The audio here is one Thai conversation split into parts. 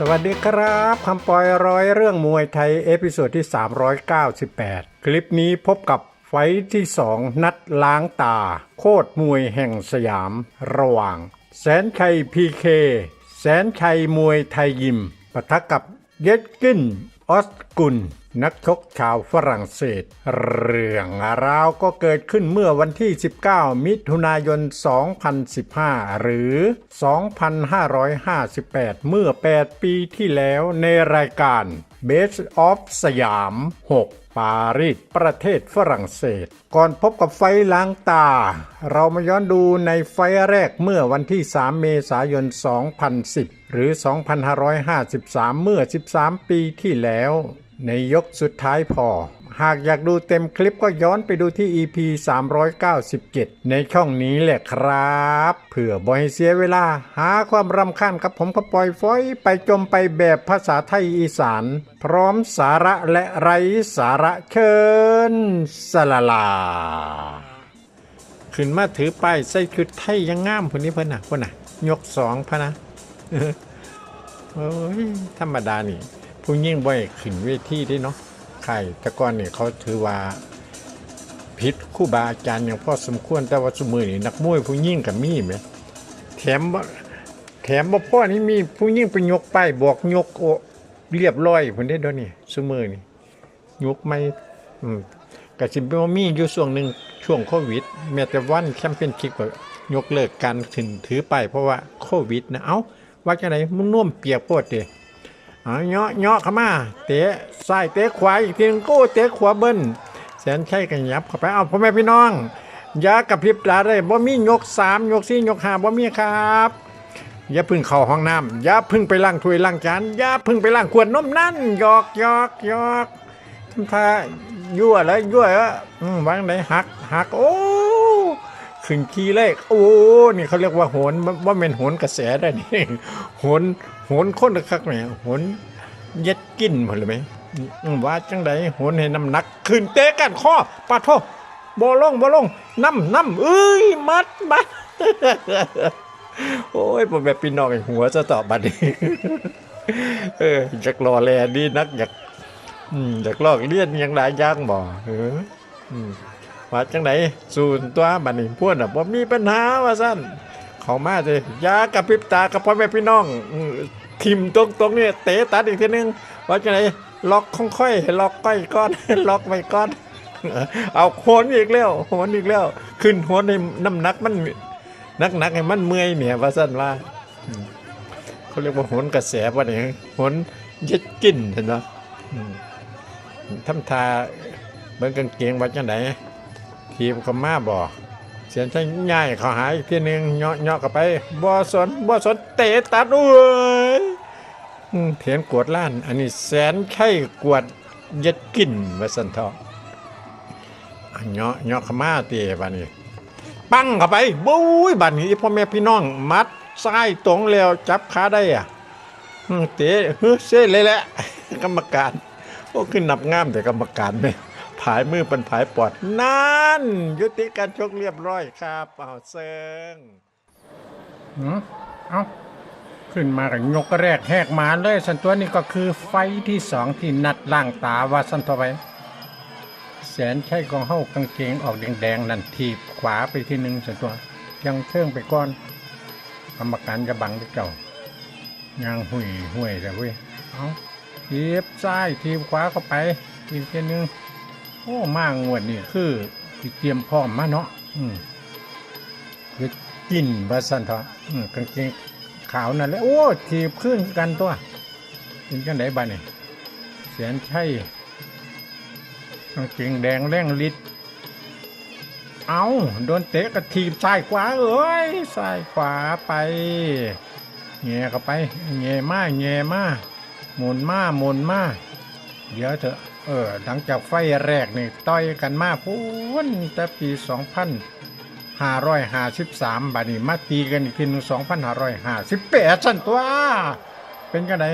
สวัสดีครับคำปอยร้อยเรื่องมวยไทย เอพิโซดที่ 398 คลิปนี้พบกับไฟท์ที่ 2 นัดล้างตา โคตรมวยแห่งสยาม ระหว่าง แสนชัยพีเคแสนชัยมวยไทยยิมปะทะกับเยดกินออสกุล นักชกชาวฝรั่งเศส เรื่องราวก็เกิดขึ้นเมื่อวันที่ 19 มิถุนายน 2015 หรือ 2558 เมื่อ 8 ปีที่แล้วในรายการ Best of สยาม 6 ปารีสประเทศฝรั่งเศส ก่อนพบกับไฟล้างตา เรามาย้อนดูในไฟแรกเมื่อวันที่ 3 เมษายน 2010 หรือ 2553 เมื่อ 13 ปีที่แล้ว ในยกสุดท้ายพอ หากอยากดูเต็มคลิปก็ย้อนไปดูที่ EP 397 ในช่องนี้แหละครับ เผื่อบ่ให้เสียเวลา หาความรำคาญกับผมก็ปล่อยฟอย ไปจมไปแบบภาษาไทยอีสาน พร้อมสาระและไรสาระเชิญสลาลา ขึ้นมาถือป้ายใส่ชุดไทยยังงามคนนี้เพิ่นน่ะคนน่ะ ยกสองพะนะโอ้ยธรรมดานี่ ผู้ยิ่งบ่อยขึ้นเวทีได้เนาะใครแต่ก่อนเนี่ยเขาถือว่าพิษคู่บาอาจารย์อย่างพ่อสมควรแต่ว่าสมือนี่นักมวยผู้ยิ่งกับมีไหมแถมบ่แถมบ่พ่อนี่มีผู้ยิ่งไปยกป้ายบอกยกโอเรียบร้อยพุ่นได้ดี๋ยนี้สมือนี่ยกไม่อืมก็สิบ่มีอยู่ช่วงหนึ่งช่วงโควิดแม้แต่วันแชมเปี้ยนชิพก็ยกเลิกการขึ้นถือไปเพราะว่าโควิดนะเอ้าว่าจังไดมึงน่วมเปียกโพดเด้ เอาเนาะเนาะเข้ามา เตะซ้ายเตะขวาอีกทีนึงโก้เตะขวาเบิ้ลแสนชัยกันยับเข้าไปเอาพ่อแม่พี่น้องอย่ากระพริบตาได้บ่มียกสามยกสี่ยกห้าบ่มีครับอย่าพึ่งเข้าห้องน้ำอย่าพึ่งไปล้างถ้วยล้างจานอย่าพึ่งไปล้างขวดนมนั่นหยอกหยอกหยอกทำท่ายั่วแล้วยั่วแล้วอืมวางไหนหักหักโอ้ ขึ้นขี้เลขโอ้นี่เขาเรียกว่าโหนว่าเป็นโหนกระแสได้นี่โหนโหนคนคักแหมโหนเย็ดกินพอเลยไหมว่าจังใดโหนให้น้ำหนักขึ้นเตะกันข้อปาโทบ่ลงบ่ลงน้ำน้ำเอ้ยมัดมัดโอ้ยผมแบบพี่น้องไอหัวจะตอบบัดนี้เอออยากรอแลดีนักอยากอยากลอกเลียนยังหลายอย่างบ่เออ ว่าจังไหนสูนตัวบัดนี้พวกน่ะบ่มีปัญหาว่าซั่นเข้ามาเลยยากับพริบตากับพ่อแม่พี่น้องทิมตรงตรงเนี่ยเตะตัดอีกทีนึงว่าจังไหนล็อกค่อยๆล็อกก้อยก้อนล็อกไว้ก้อน เอาโหนอีกแล้วโหนอีกแล้ว ขึ้นโหนในน้ำหนักมันนักหนักๆให้มันเมื่อยเนี่ยว่าสั้นว่าเขาเรียกว่าโหนกระแสว่าเนี่ยโหนยึดกินเห็นไหมอืมทำทาเบิ่งกางเกงว่าจังไหน ทีมก็มาบ่เสียนใช้ง่ายเขาหายทีหนึ่งเหาะเหาะเข้าไปบ่สนบ่สนเตะตัดโอ้ยเถียนกวดล้าน อันนี้แสนไข่กวดยึดกินว่าสันทอะอะเหาะเหาะข้ามาเตะบานี้ ปั้งเข้าไปบุ้ยบัดนี้พ่อแม่พี่น้องมัดซ้ายตรงแล้วจับขาได้อะเตะเฮ้ยเซ่เลยแหละกรรมการโอ้ขึ้นนับงามแต่กรรมการไหมายมือเป็นผายปอด นั่น ยุติการชกเรียบร้อยครับเอาเซิงเอาขึ้นมากับยกแรกแหกมาเลยสันตัวนี้ก็คือไฟที่สองที่นัดล่างตาว่าสันตัวไปแสนใช้กองเฮ้ากางเกงออกแดงๆนั่นทีบขวาไปทีหนึ่งส่วนตัว ยังเชิงไปก้อนกรรมการจะบังที่เก่ายังหุยหุยแต่เว้ยเอาทีบซ้ายทีบขวาเข้าไปอีกทีหนึง อ้มางวดนี่คือเตรียมพร้อมมาเนาะอืมคือกินบาสันทอะอืมกางเกงขาวนั่นแหละโอ้ทีบขึ้นกันตัวเป็นกันไหนบ้านี่แสนใช่กางเกงแดงแร่งฤทธิ์เอาโดนเตะกระทีบซ้ายขวาเอ้ยซ้ายขวาไปแง่เข้าไปแง่มาแง่มาหมุนมาหมุนมาเดี๋ยวเถอะ เออหลังจากไฟแรกนี่ต่อยกันมาพูนแต่ปี2553บัดนี้มาตีกันอีกทีหนึง2558สั่นตัว เป็นกันได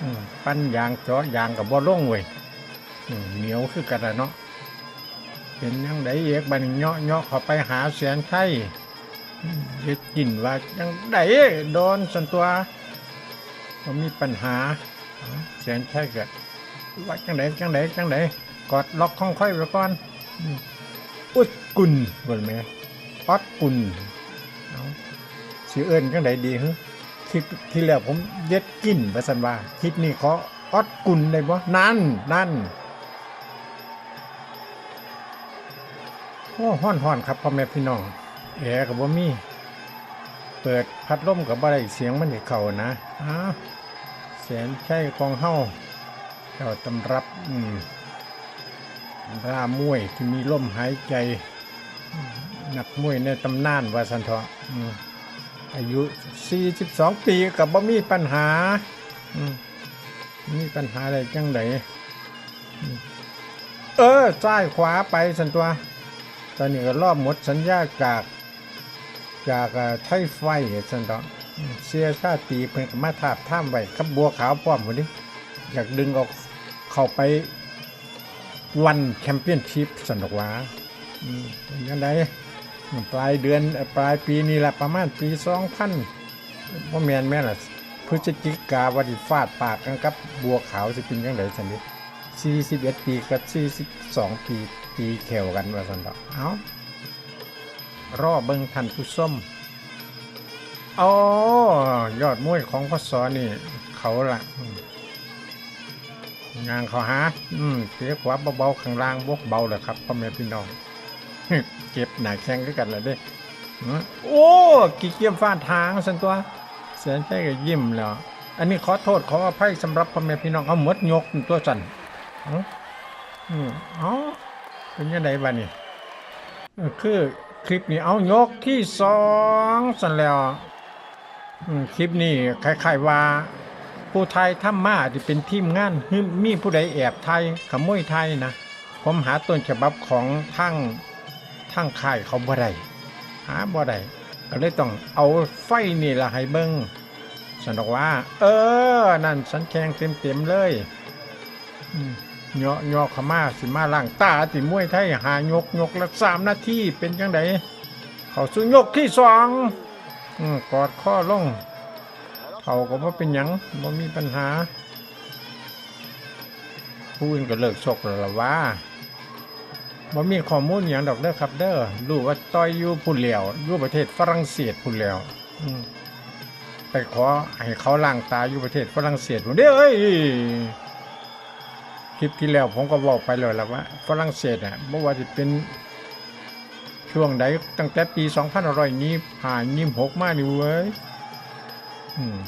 อืมปั้นยางจาะยางกับบ่ลงเว้ยเหนียวคือกันอะเนาะเป็นยังไดเอกบันเนาะเนาะข้าไปหาแสนไทยอืมเฮ็ดกินว่ายังไดโดนสันตัวบ่มีปัญหาเอาแสนชัยก็ ว่าจังไดจังไดจังไดกอดล็อกข้องค่อยไว้ก่อนอุดกุลเบิ่นแม่ออดกุลเอาสิเอิ้นจังไดดีฮึคิดที่แล้วผมเย็ดกินว่าซั่นว่าคิดนี่ขอออดกุลได้บ่นั่นนั่นโอ้ห้อนห้อนครับพ่อแม่พี่น้องแอร์กับบ่มี เปิดพัดลมกับบ่ได้เสียงมันเข้านะอ้าแสนใช่ของเฮา เจ้าตำรับร่ามวยที่มีลมหายใจ นักมวยในตำนานวาสันเถาะอืมอายุ 42 ปีกับบ่มีปัญหามมีปัญหาอะไรจังไดอืมเออซ้ายขวาไปสันตัว ตอนนี้ก็รอบหมดสัญญาจาก จากไทยไฟสันดอกอืมเสียชาติเพิ่นก็มาทาบท่ามไว้กับบัวขาวป้อมคนนี้อยากดึงออก เข้าไปวันแชมเปี้ยนชิพสนดอกว่าอืมยังไงปลายเดือนปลายปีนี้ละประมาณปีสองพันพ่อแมนแม่ล่ะพฤศจิกาวันที่ฟาดปากกันกับบัวขาวจะเป็นยังไงสันนี้41ปีกับ42ปีปีแขวกันว่าสันดอกเอารอเบิงทันผู้ส้มอ๋อยอดมวยของพศนี่ เขาละอืม งานเขาหา อืมเสียขวาเบาๆข้างล่างบวกเบาเลยครับพ่อแม่พี่น้องเก็บหนาแข้งด้วยกันเลยเด้โอ้กี่เกียมฟาดทางสันตัว เสียใจก็ยิ้มแล้ว อันนี้ขอโทษขออภัยสำหรับพ่อแม่พี่น้องเอาหมดยกตัวสันอืมอ๋อเป็นยังไงบ้านี่คือคลิปนี้เอายกที่สองสันแล้วคลิปนี้คล้ายๆว่า ผู้ไทยทำมาที่เป็นทีมงานมีผู้ใดแอบไทยขโมยไทยนะผมหาต้นฉบับของทั้งทั้งค่ายเขาบ่ได้หาบ่ได้ก็เลยต้องเอาไฟนี่ละให้เบิงสันบอกว่า เออ นั่นสันแขงเต็มๆเลยอืมเหยาะเหยาะขามาสิมาล่างตาติมวยไทยหายกยกละสามนาทีเป็นจังไดเขาสู้ยกที่สองอกอดข้อลง เขาก็บ่เป็นหยังบ่มีปัญหา ผู้อื่นก็เลิกชกแล้วล่ะว่าบ่มีข้อมูลหยังดอกเด้อครับเด้อรู้ว่าต่อยอยู่พุ่นแล้วอยู่ประเทศฝรั่งเศสพุ่นแล้วไปขอให้เขาล้างตาอยู่ประเทศฝรั่งเศสพุ่นเด้อเอ้ยคลิปที่แล้วผมก็บอกไปเลยแล้วว่าฝรั่งเศสอะเมื่อว่าจะเป็นช่วงใดตั้งแต่ปี 2500นี้ผ่านยิมหกมานี่เว้ย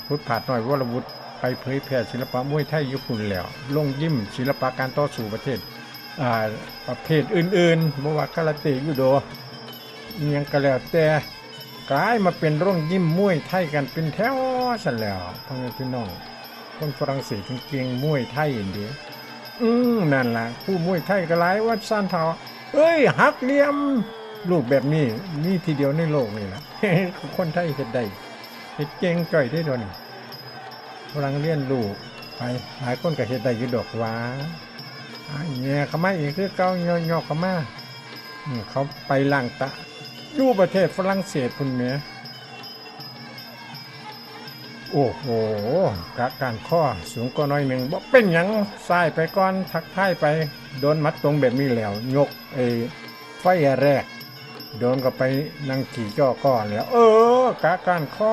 พุทธผาดหน่อยวรวุฒิไปเผยแพร่ศิลปะมวยไทยญี่ปุ่นแล้ว ลงยิ้มศิลปะการต่อสู้ประเทศอาประเภทอื่นๆบว่าคาราเต้ยูโดยังก็แล้วแต่กลายมาเป็นร่องยิ้มมวยไทยกันเป็นแถวสันแล้วพ่อแม่พี่น้องคนฝรั่งเศสถึงเก่งมวยไทยอย่างเดียอืมนั่นล่ะผู้มวยไทยก็หลายวัดซ่านเทาเอ้ยหักเหลี่ยมลูกแบบนี้นี่ทีเดียวในโลกนี่ล่ะคนไทยเฮ็ดได้ เฮ็ดเก่งจ่อยได้ดยวนี่กำลังเรียนรู้ไปหลายคนก็เฮ็ดได้ยู่ดอกหว่าอ่าแง่เข้ามาอีกคือเก่าย่อๆเข้ามาเขาไปล่างตะอยู่ประเทศฝรั่งเศสพุ่นแหมโอ้โหกะการข้อสูงก็น้อยหนึ่งบอกเป็นยังสายไปก่อนทักทายไป โดนมัดตรงแบบนี้แล้วยกไอ้ไฟแรก โดนก็ไปนั่งขี่จ่อก้อนแล้ว เออกะการข้อ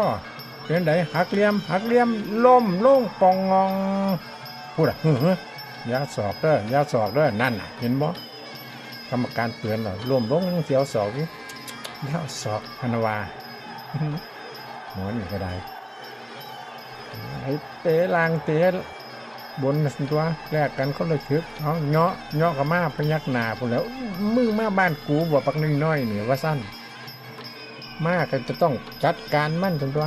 เป็นไดหักเหลี่ยมหักเหลี่ยมล่มลงปองงองพูดอะเฮ้อยาสอกเด้อยาสอกเด้อนั่นน่ะเห็นบ่กรรมการเตือนเรอล่มลงยังเสียวสอกนี่ยาสอกพนวาหมอนี่ก็ได้ไอ้เตะลางเตะบนสันตัวแลกกันเขาเลยชึกเอาเงาะเงาะกับมาพยักหน้าพุ่นแล้วมึงมาบ้านกูบ่ปักน้อยๆนี่ว่าสั้นมากันจะต้องจัดการมั่นสันตัว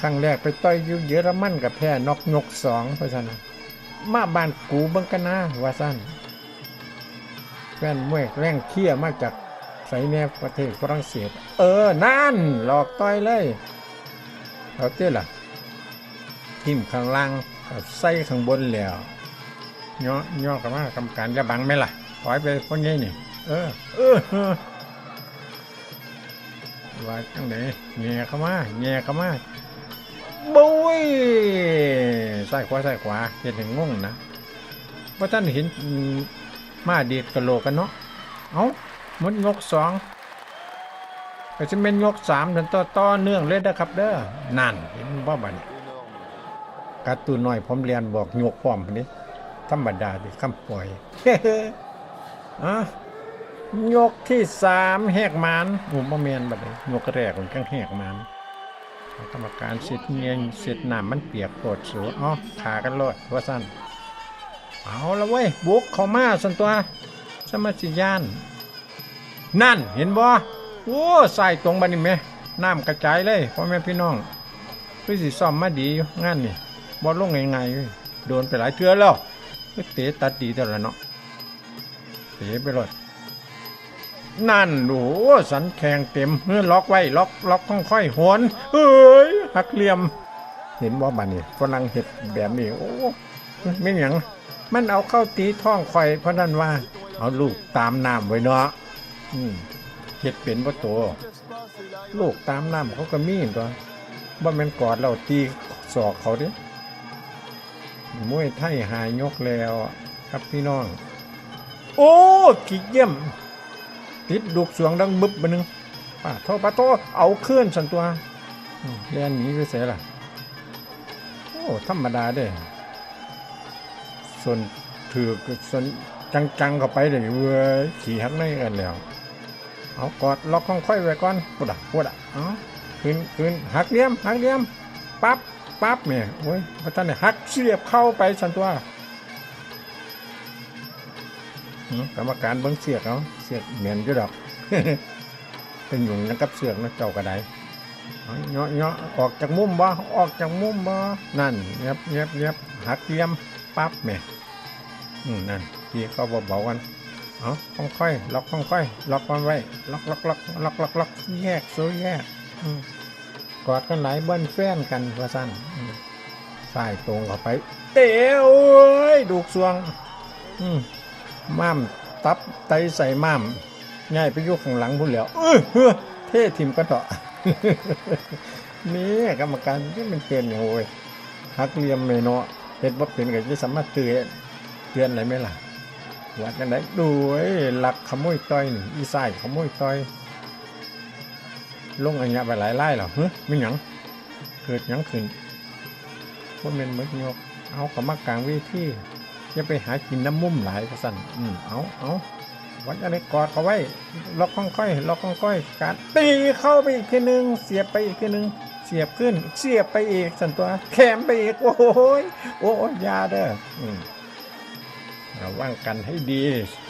ครั้งแรกไปต่อยอยู่เยอรมันกับแพ้นอกยกสองเพราะฉะนั้นมาบ้านกูบังกันนะว่าสั้นแฟนมวยแร่งเคี้ยมาจากไสแนบประเทศฝรั่งเศส เออ นั่น หลอกต่อยเลยเอาเต้ล่ะทิมข้างล่างกับใส่ข้างบนแล้วย่อย่อกันมากรรมการจะบังไหมล่ะปล่อยไปคนนี้นี่เออเออ เออว่าจังไหนแง่เข้ามาแง่เข้ามา บุ้ยใส่ขวาใส่ขวาเห็นถึงงงนะว่าท่านเห็นมาดีดกะโหลกกันเนาะเอ้ามันยกสองก็จะเป็นยกสามเดินต่อต่อเนื่องเลยนะครับเด้อนั่นเห็นบ่บัดนการ์ตูนน้อยผมเรียนบอกยกพร้อมนี้ธรรมดาดิคำปล่อยอะยกที่สามแหกมันผมบ่แมนบัดนี้ยกแรกมันกังแหกมัน กรรมการสิทธิ์เงียงสิทธิ์น้ำมันเปียกโปรดสูอ๋อขากันโลดว่าสั้นเอาละเว้ยบุกเข้ามาสันตัวสมาชิยาน นั่นเห็นบ่โอ้ใส่ตรงบันนี่แม่น้ำกระจายเลยพ่อแม่พี่น้องคือสิซ่อมมาดีงานนี่บ่ลงง่ายๆโดนไปหลายเทือแล้วเตะตัดดีแต่ละเนาะเตะไปเลย นั่นโอ้สันแข็งเต็มเมื่อล็อกไว้ล็อกล็อกค่อยหวนเฮ้ยหักเหลี่ยม เห็นว่าบันนี่ฝรั่งเห็ดแบบนี้โอ้ไม่หยังมันเอาเข้าตีท้องคอยเพราะนั่นว่า เอาลูกตามน้ำไว้เนาะเห็ดเป็นว่าโตลูกตามน้ำเขาก็มีตัวว่ามันกอดเราตีศอกเขาด้มวยไทยหายยกแล้ว ครับพี่น้อง โอ้ขี้เยี่ยม ติดดุกสวงดังบึบบันนึงป้าโทป้าโตเอาเคลื่อนสันตัวเรียนหนีไปเสียล่ะ โอ้ธรรมดาเด้ส่วนถือส่วนจังๆเข้าไปเลยเว้ยขี่หักในกันแล้วเอากอดล็อกข้องค่อยไว้ก่อนปวดอะปวดอะเอาขึ้นขึ้นหักเลี้ยมหักเลี้ยมปั๊บปั๊บเนี่ยโอ้ยพระท่านเนี่ยหักเสียบเข้าไปสันตัว กรรมการเบิ้งเสือกเอาเสือกเหม็นอยู่ดอก เป็นหยุ่งยักับเสือกนะเจ้ากระไดเอาเนาะเนาะออกจากมุมบ่ออกจากมุมบ่นั่นเงียบเงียบเงียบหักเหลี่ยมปั๊บแม่อืมนั่นที่เขาเบาๆกันเอาค่อยๆล็อกค่อยๆล็อกมันไว้ล็อกล็อกล็อกล็อกล็อกล็อกแยกโซแยกอืมกอดกันไหลเบิ้นแฟนกันว่าสั้นสายตรงเข้าไป เตะโอ้ยดูกสวง อืม ม่ามตับไตใส่ม่ามง่ายไปยุคข้างหลังพุ่นแล้วเออเฮ้อเท่ทิมก็เถอะนี่กรรมการที่มันเตือนอย่างโอ้ยหักเหลี่ยมเมเนาะเห็ดว่าเป็นก็จะสามารถเตือนเตือนอะไรไหมล่ะวัดกันได้ดูไอ้หลักขโมยต้อยนี่อีสายขโมยต้อยลงอันเนี้ยไปหลายไล่หรอเฮ้ยไม่หยังเกิดหยังขึ้นพวกเมนมึกยกเอากรรมากลางวิธี อย่าไปหากินน้ำมุ่มหลายกระสันอืมเอาเอาวัดอะไรกอดเขาไว้ล็อกค่อยๆล็อกค่อยๆการตีเข้าไปอีกทีหนึง เสียบไปอีกทีหนึง เสียบขึ้น เสียบไปอีกสันตัว แขมไปอีก โอ้ยโอ้ยยาเด้ออืมระวังกันให้ดี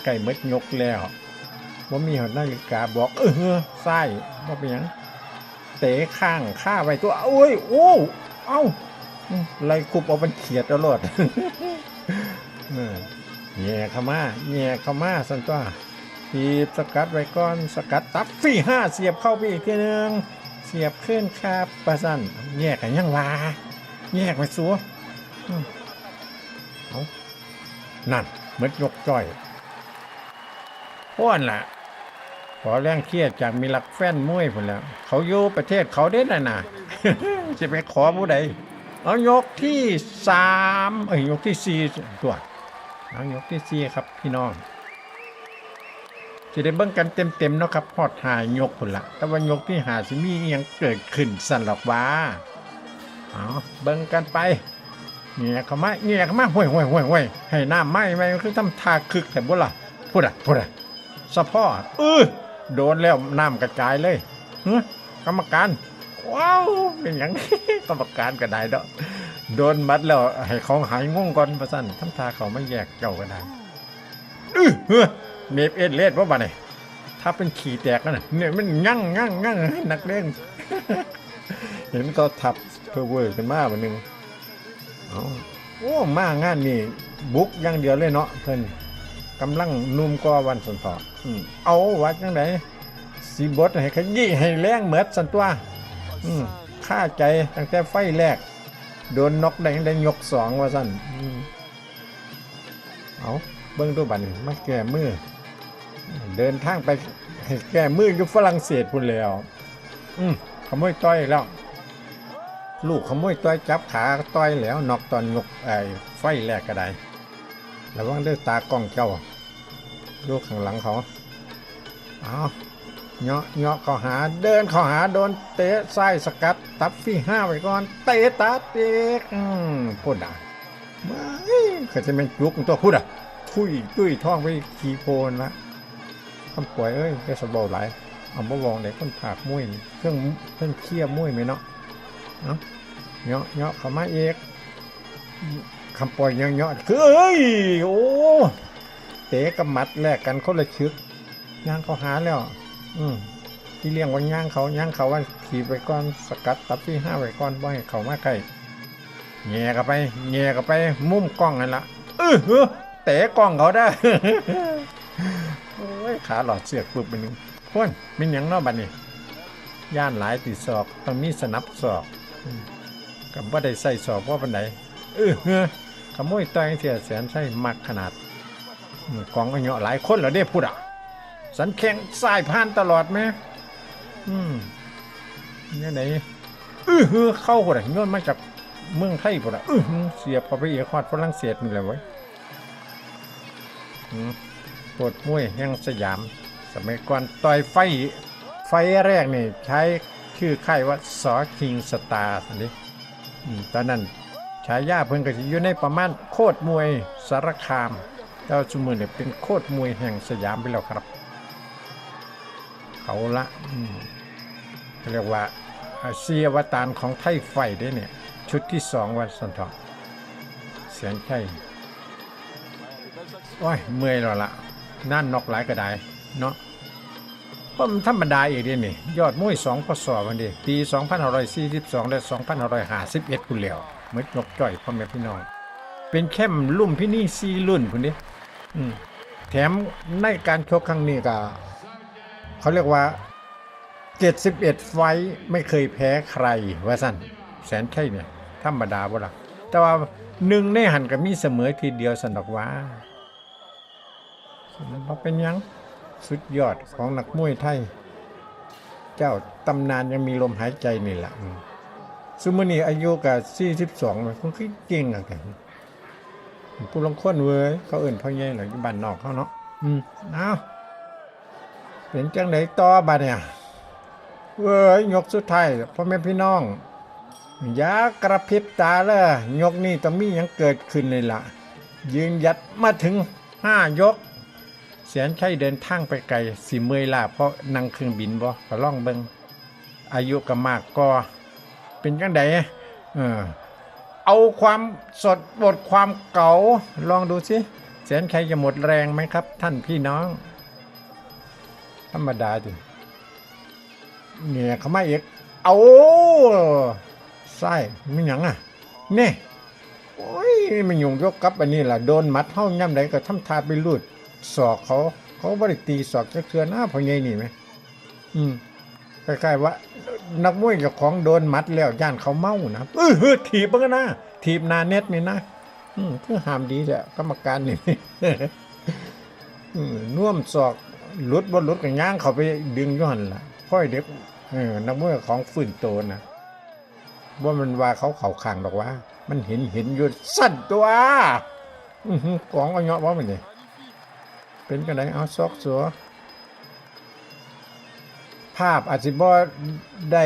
ใกล้มดยกแล้วว่ามีหอนาฬิกาบอกเออไส้ว่าเป็นยังเตะข้างข้าไว้ตัวโอ้ยโอ้เอ้าอืมไล่คุบเอาเป็นเขียดตลอด เออแง่เข้ามาแง่เข้ามาสันตัวทีบสกัดไว้ก่อนสกัดตับฟี่ห้าเสียบเข้าไปอีกทีหนึงเสียบขึ้นครับประสันแยกกันยังวาแยกไปสัวเอานั่นเมือยกจ้อยพ้วนล่ะขอแรงเครียดจากมีหลักแฟนมวยผลแล้ว เขาอยู่ประเทศเขาเด่นน่ะนะจะไปขอผู้ใดเอายกที่สามเอ้ยยกที่สี่ตัว เอายกที่สี่ครับพี่น้องจะได้เบิ่งกันเต็มๆเนาะครับพอดหายยกผลละแต่ว่ายกที่หาสิมียังเกิดขึ้นสันหรอกว่าเอาเบิ่งกันไปเงียเข้ามาเงียเข้ามาห่วยห่วยห่วยห่วยให้น้ำไหม้ไหมคือทำทาคึกแต่บุล่ะพูดอะพูดอะสะพ่อเออโดนแล้วน้ำกระจายเลยเฮ้ยกรรมการว้าวเป็นอย่างกรรมการก็ได้ดอก โดนมัดแล้วให้ของหายง่วงก่อนประสันทำทาเขาไม่แยกเจ้าก็ได้อื้อเฮ้อเนบเอ็ดเลดว่าบ้านี่ถ้าเป็นขี่แตกนั่นน่ะเนี่ยมันงั่งงั่งงั่งนักเล่น เห็นก็ทับเพอเวอร์กันมาวันหนึ่งเอาโอ้มางานนี่บุกอย่างเดียวเลยเนาะเพิ่นกำลังนุ่มกว่าวันสันต่อเอาวัดจังไดสีบดให้ขยี้ให้แรงเหมือดสันตัวอืมค่าใจตั้งแต่ไฟแรก โดนน็อกได้ยังได้ยกสองว่าสั่นอืมเอาเบิ้งตัวบัดนมาแก้มือ เดินทางไปให้แก้มืออยู่ฝรั่งเศสพุ่นแล้ว อืมขโมยต้อยแล้ว ลูกขโมยต่อยจับขาต่อยแล้วนอกตอนยกไอ้ไฟแรกก็ได้ระวังเด้อตากล้องเจ้าลูกข้างหลังเขาเอา เงาะเงาะเขาหาเดินเขาหาโดนเตะไส้สกัดตับฟี่ห้าไว้ก่อน เตะตาเด็กอืมพูดอะไม่เขาจะเป็นยุกตัวพูดอะคุยตุ้ยท้องไปขี่โพนละคำป่วยเอ้ยแกสะเบาหลายเอาบ่วองเด็กคนผากมุ้ยเครื่องเครื่องเคี่ยมุ้ยไหมเนาะเนาะเนาะเนาะข้ามาเอกคำปล่อยเนาะเนาะคือเอ้ยโอ้เตะกับมัดแลกกันคนละชึกย่างเขาหาแล้ว อืมที่เลี้ยงว่าย่างเขาย่างเขาว่าขี่ไปก่อนสกัดตับที่ห้าไปก่อนบ่ให้เขามาใกล้แง่กันไปแง่กันไป มุมกล้องนั่นละเออเออเตะกล้องเขาได้โอ้ยขาหลอดเสือกปุ๊บไปหนึ่งพ่นเป็นหยังนาะบัดนี้ย่านหลายติดศอกต้องมีสนับศอกกับว่าได้ใส่ศอกว่าปันไหนเออเฮ้อขโมยต่อยเสียแสนใช่มักขนาดกองก็เหยาะหลายคนแล้วเด้พูดอะ สันแข็งสายพานตลอดไหมอืมเนี่ยไหนเออเฮ้อเข้าคนอะโยนมาจากเมืองไทยพุ่นอะเออหือเสียบเข้าไปเอียคอดฝรั่งเศสนี่แหละเว้ปวดมวยแห่งสยาม สมัยก่อนต่อยไฟ ไฟแรกนี่ใช้ชื่อค่ายว่าสอคิงสตาร์นี่ตอนนั้นฉายาเพิ่นก็สิอยู่ในประมาณโคตรมวยสารคามเจ้าชุมือเนี่ยเป็นโคตรมวยแห่งสยามไปแล้วครับ เขาละเรียกว่าอาเซียวตารของไทยไฟได้เนี่ย ชุดที่สองวันสันทองเสียงไข่โอ้ย เมื่อยแล้วละนั่นนอกหลายก็ไดเนาะก็มันธรรมดาอีกเดีนี่ ยอดมวย2พศวันดีปี 2542 และ 2551คุณเหลียวเหมือนนกจ่อยพ่อแม่พี่น้อง เป็นแค่มลุ่มพี่นี่ซีรุ่นคุณดิแถมในการชกครั้งนี้ก็ เขาเรียกว่า 71 ไฟท์ไม่เคยแพ้ใครว่าสั้นแสนใช่เนี่ย ธรรมดาบ่ล่ะแต่ว่าหนึ่งในหันก็มีเสมอทีเดียวสันดอกว่าเพราะเป็นยังสุดยอดของนักมวยไทย เจ้าตำนานยังมีลมหายใจนี่แหละซุมอนี่อายุกับ42มันคงคือเก่งอะกันผู้ลงคนเว้ยเขาเอื่นพ่อใหญ่หรือบ้านนอกเขาเนาะ อืม เอา เป็นจังไดต่อบัดเนี่ยเว้ยยกสุดท้ายพ่อแม่พี่น้องอย่ากระพริบตาเลยยกนี่ต้องมียังเกิดขึ้นเลยล่ะ ยืนยัดมาถึงห้ายกเสียนใช่เดินทางไปไกลสิเมื่อยล่ะเพราะนั่งเครื่องบินบ่ก็ล่องเบิงอายุก็มากก็ เป็นจังไดเออเอาความสดบทความเก่าลองดูสิเสียนใครจะหมดแรงไหมครับ ท่านพี่น้อง ธรรมดาดิเนี่ยเขามาเอกเอาไส้ไม่หยังอะเนี่ยโอ้ยมันยุงยกกับอันนี้ล่ะโดนมัดเท่าย่ำใดก็ทำทาไปรูดศอกเขา เขาบริตีศอกจะเทือนหน้าพอใหญนี่ไหมอืมคล้ายๆว่า นักมวยเจ้าของโดนมัดแล้วย่านเขาเมานะเออเฮ้อถีบมันก็นะถีบนาเน็ตนี่นะอืมคือหามดีแหละกรรมการนี่อืมน่วมศอก หลุดบนลุดกับย่างเขาไปดึงย้อนล่ะพ่อยเด็กเออนักมวยของฝืนโตนะว่ามันว่าเขาเข่าขางดอกว่า มันเห็นเห็นอยู่สั่นตัวอื้อหือกองเอาเงาะว่ามันนี่เป็นกันไดเอาซอกสัวภาพอาจจะบ่ได้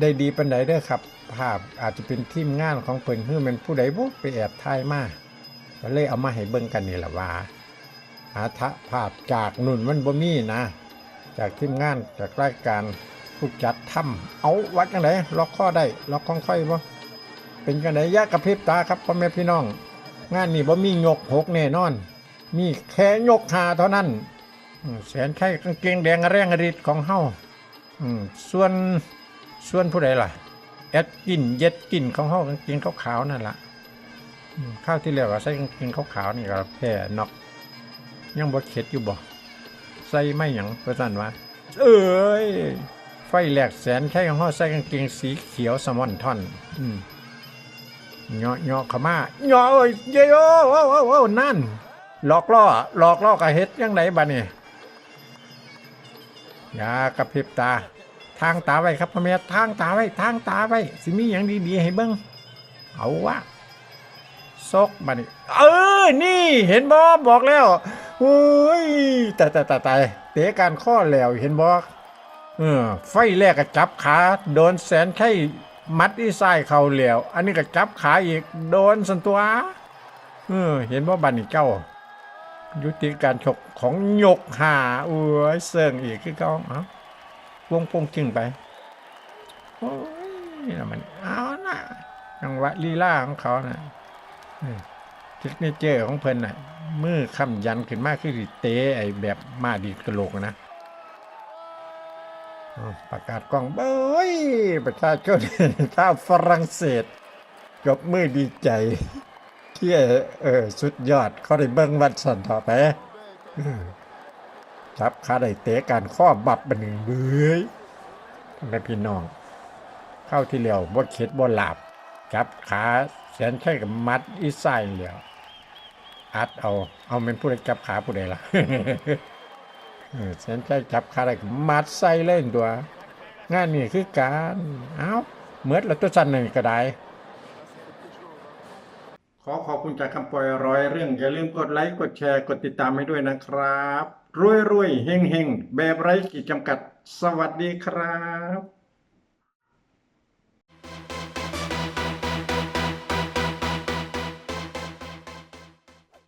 ได้ดีปันใดเด้อครับ ภาพอาจจะเป็นทีมงานของเพิ่นเฮือแมันผู้ใดบ่ไปแอบถ่ายมาก็เลยเอามาให้เบิ่งกันนี่แหละว่า หาทะภาพจากนุ่นมันบ่มีนะ จากทีมงานจากรายการผู้จัดทำเอาวัดกันไหนล็อกข้อได้ล็อกของค่อยบ่เป็นกันไหนยากกระพริบตาครับพ่อแม่พี่น้อง งานนี้บ่มียกหกแน่นอน มีแค่ยกหาเท่านั้นแสนไข่กางเกงแดงแรงฤทธิ์ของเฮาส่วนส่วนผู้ใดล่ะแอดกินเย็ดกินของเฮากางเกงขาวๆนั่นล่ะข้าวที่แล้วก็ใส่กางเกงขาวๆนี่ก็แพ้นอก ยังบ่เข็ดอยู่บ่ใส่ไม่หยังเพื่อสั่นว่าเอ้ยไฟแหลกแสนไข่ของเฮาใส่กางเกงสีเขียวสมอนท่อนอืมเหาะเหาะข้ามาเหาะเอ้ยเยโอ้โอ้โอ้โอ้นั่นหลอกล่อหลอกล่อกะเฮ็ดยังไงบ้านี่อย่ากระพริบตา ทางตาไว้ครับพ่อแม่ทางตาไว้ทางตาไว้สิมีอย่างดีๆให้เบิ่งเอาวะซกมานี่เออนี่เห็นบ่บอกแล้ว โอ้ยตายตายตายตายเตะการข้อแล้วเห็นบ่เออไฟแรกก็จับขาโดนแสนไข่มัดอีซ้ายเข่าแล้วอันนี้ก็จับขาอีกโดนสันตัวเออเห็นบ่าบัดนี้เจ้า ยุติการฉกของหยกหาอุ้ยเสิงอีกคือเขาเอาวงโปงจึงไปโอ้ยนี่นะมันเอานะจังหวะลีลาของเขานะเทคนิคเจอร์ของเพิ่นน่ะมือค้ำยันขึ้นมากคือสิเตะไอ้แบบมาดีกระโหลกนะประกาศกล้องเบ้ยประชาชนชาวฝรั่งเศสยกมือดีใจที่เออ สุดยอดเขาได้เบิ้งวัดสันต่อไปจับขาได้เตะการข้อบับบันหนึ่งเบื้อยแม่พี่น้อง เข้าที่เหลียวบ่เข็ดบ่หลาบจับขาแสนใช่กับมัดอีไส้เหลียว อัดเอา เอาเป็นผู้ใดจับขาผู้ใดล่ะเออแสนใช่จับขาได้กับมัดไส้เล่นตัว งานนี่คือการเอ้าเมื่อแล้วตัวสั้นหนึ่งก็ได้ ขอขอบคุณจากคำปล่อยร้อยเรื่อง อย่าลืมกดไลค์ กดแชร์ กดติดตามให้ด้วยนะครับ รวยรวยๆเฮงเฮงแบบไร้ขีดจำกัด สวัสดีครับ